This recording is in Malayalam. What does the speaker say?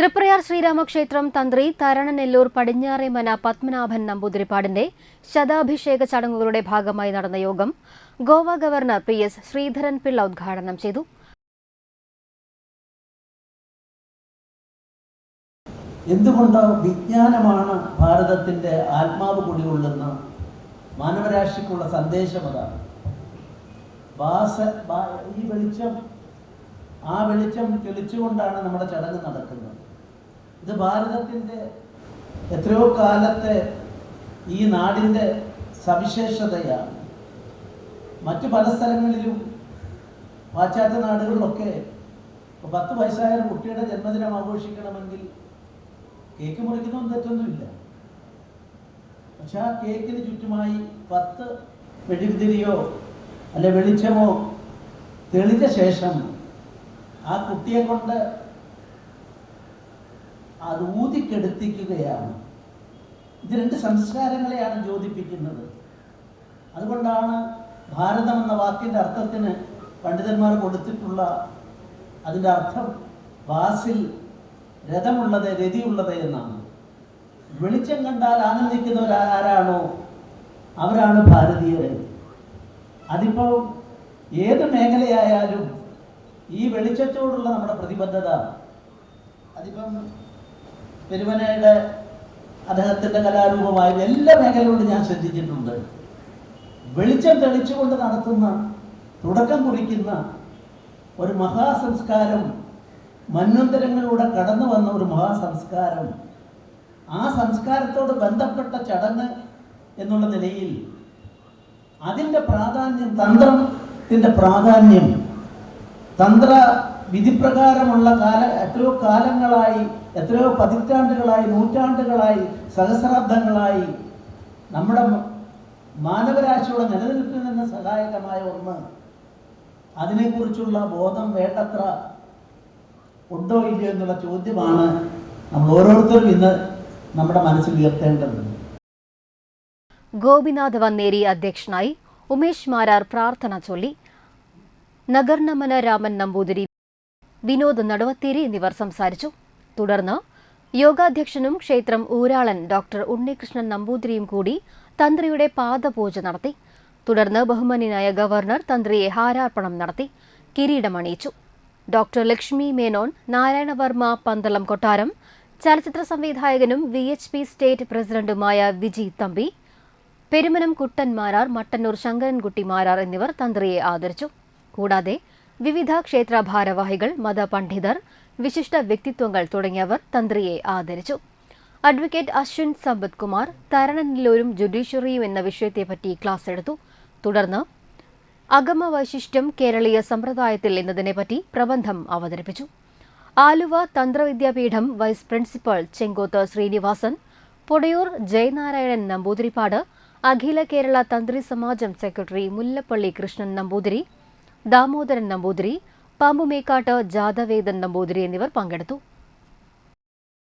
തൃപ്രയാർ ശ്രീരാമക്ഷേത്രം തന്ത്രി തരണനെല്ലൂർ പടിഞ്ഞാറേമന പത്മനാഭൻ നമ്പൂതിരിപ്പാടിന്റെ ശതാഭിഷേക ചടങ്ങുകളുടെ ഭാഗമായി നടന്ന യോഗം Goa governor P S Sreedharan Pillai ഉദ്ഘാടനം ചെയ്തു. എന്തുകൊണ്ട് വിജ്ഞാനമാണ് ഭാരതത്തിന്റെ ആത്മാവ് കുടികൊള്ളുന്ന? മാനവരാശിക്കുള്ള സന്ദേശം അതാണ്. ഈ വെളിച്ചം ആ വെളിച്ചം തെളിച്ചുകൊണ്ടാണ് നമ്മുടെ ചടങ്ങ് നടക്കുന്നത്. ഇത് ഭാരതത്തിന്റെ എത്രയോ കാലത്തെ ഈ നാടിന്റെ സവിശേഷതയാണ്. മറ്റു പല സ്ഥലങ്ങളിലും പാശ്ചാത്യ നാടുകളിലൊക്കെ ഇപ്പോൾ പത്ത് വയസ്സായ കുട്ടിയുടെ ജന്മദിനം ആഘോഷിക്കണമെങ്കിൽ കേക്ക് മുറിക്കുന്നതും തെറ്റൊന്നുമില്ല. പക്ഷെ ആ കേക്കിന് ചുറ്റുമായി പത്ത് വെടിവിതിരിയോ അല്ലെ വെളിച്ചമോ തെളിഞ്ഞ ശേഷം ആ കുട്ടിയെ കൊണ്ട് അത് ഊതിക്കെടുത്തിക്കുകയാണ് ഇത് രണ്ട് സംസ്കാരങ്ങളെയാണ് യോജിപ്പിക്കുന്നത് അതുകൊണ്ടാണ് ഭാരതം എന്ന വാക്കിന്റെ അർത്ഥത്തിന് പണ്ഡിതന്മാർ കൊടുത്തിട്ടുള്ള അതിന്റെ അർത്ഥം വാസിൽ രഥമുള്ളത് രതിയുള്ളത് എന്നാണ്. വെളിച്ചം കണ്ടാൽ ആനന്ദിക്കുന്നവർ ആരാണോ? അവരാണ് ഭാരതീയർ. അതിപ്പോൾ ഏത് മേഖലയായാലും ഈ വെളിച്ചത്തോടുള്ള നമ്മുടെ പ്രതിബദ്ധത അതിപ്പം പെരുമനയുടെ അദ്ദേഹത്തിന്റെ കലാരൂപമായ എല്ലാ മേഖലകളിലും ഞാൻ ശ്രദ്ധിച്ചിട്ടുണ്ട്. വെളിച്ചം തെളിച്ചുകൊണ്ട് നടത്തുന്ന തുടക്കം കുറിക്കുന്ന ഒരു മഹാസംസ്കാരം മന്വന്തരങ്ങളിലൂടെ കടന്നു വന്ന ഒരു മഹാസംസ്കാരം ആ സംസ്കാരത്തോട് ബന്ധപ്പെട്ട ചടങ്ങ് എന്നുള്ള നിലയിൽ അതിന്റെ പ്രാധാന്യം തന്ത്രത്തിന്റെ പ്രാധാന്യം തന്ത്ര വിധിപ്രകാരമുള്ള കാല എത്രയോ കാലങ്ങളായി എത്രയോ പതിറ്റാണ്ടുകളായി നൂറ്റാണ്ടുകളായി സഹസ്രാബ്ദങ്ങളായി നമ്മുടെ മാനവരാശിയുടെ നിലനിൽപ്പിൽ നിന്ന് സഹായകമായ ഒന്ന്. അതിനെക്കുറിച്ചുള്ള ബോധം വേണ്ടത്ര ഉണ്ടോ ഇല്ലയോ എന്നുള്ള ചോദ്യമാണ് നമ്മൾ ഓരോരുത്തരും ഇന്ന് നമ്മുടെ മനസ്സിൽ ഉയർത്തേണ്ടത്. ഗോപിനാഥ് വന്നേരി അധ്യക്ഷനായി ഉമേഷ് മാരാർ പ്രാർത്ഥന ചൊല്ലി നഗർനമന രാമൻ നമ്പൂതിരി വിനോദ് നടുവത്തേരി എന്നിവർ സംസാരിച്ചു. തുടർന്ന് യോഗാധ്യക്ഷനും ക്ഷേത്രം ഊരാളൻ ഡോക്ടർ ഉണ്ണികൃഷ്ണൻ നമ്പൂതിരിയും കൂടി തന്ത്രിയുടെ പാദപൂജ നടത്തി. തുടർന്ന് ബഹുമാന്യനായ ഗവർണർ തന്ത്രിയെ ഹാരാർപ്പണം നടത്തി. കിരീടമണിയിച്ചു. ഡോക്ടർ ലക്ഷ്മി മേനോൻ നാരായണവർമ്മ പന്തളം കൊട്ടാരം ചലച്ചിത്ര സംവിധായകനും വി എച്ച് പി സ്റ്റേറ്റ് പ്രസിഡന്റുമായ വിജി തമ്പി പെരുമനം കുട്ടൻമാരാർ മട്ടന്നൂർ ശങ്കരൻകുട്ടി മാരാർ എന്നിവർ തന്ത്രിയെ ആദരിച്ചു. കൂടാതെ വിവിധ ക്ഷേത്ര ഭാരവാഹികൾ മതപണ്ഡിതർ വിശിഷ്ട വ്യക്തിത്വങ്ങൾ തുടങ്ങിയവർ തന്ത്രിയെ ആദരിച്ചു. അഡ്വക്കേറ്റ് അശ്വിൻ സമ്പത് കുമാർ തരണനിലൂരും ജുഡീഷ്യറിയും എന്ന വിഷയത്തെപ്പറ്റി ക്ലാസ് എടുത്തു. തുടർന്ന് അഗമ വൈശിഷ്ട്യം കേരളീയ സമ്പ്രദായത്തിൽ എന്നതിനെപ്പറ്റി പ്രബന്ധം അവതരിപ്പിച്ചു. Aluva Tantravidyapeetham vice principal Chengoth Srinivasan Podayoor Jayanarayanan Namboothiripad Akhila Kerala Thanthri Samajam secretary Mullappally Krishnan Namboothiri Damodaran Namboothiri Pambumekkattu Jathavedan Namboothiri എന്നിവർ പങ്കെടുത്തു.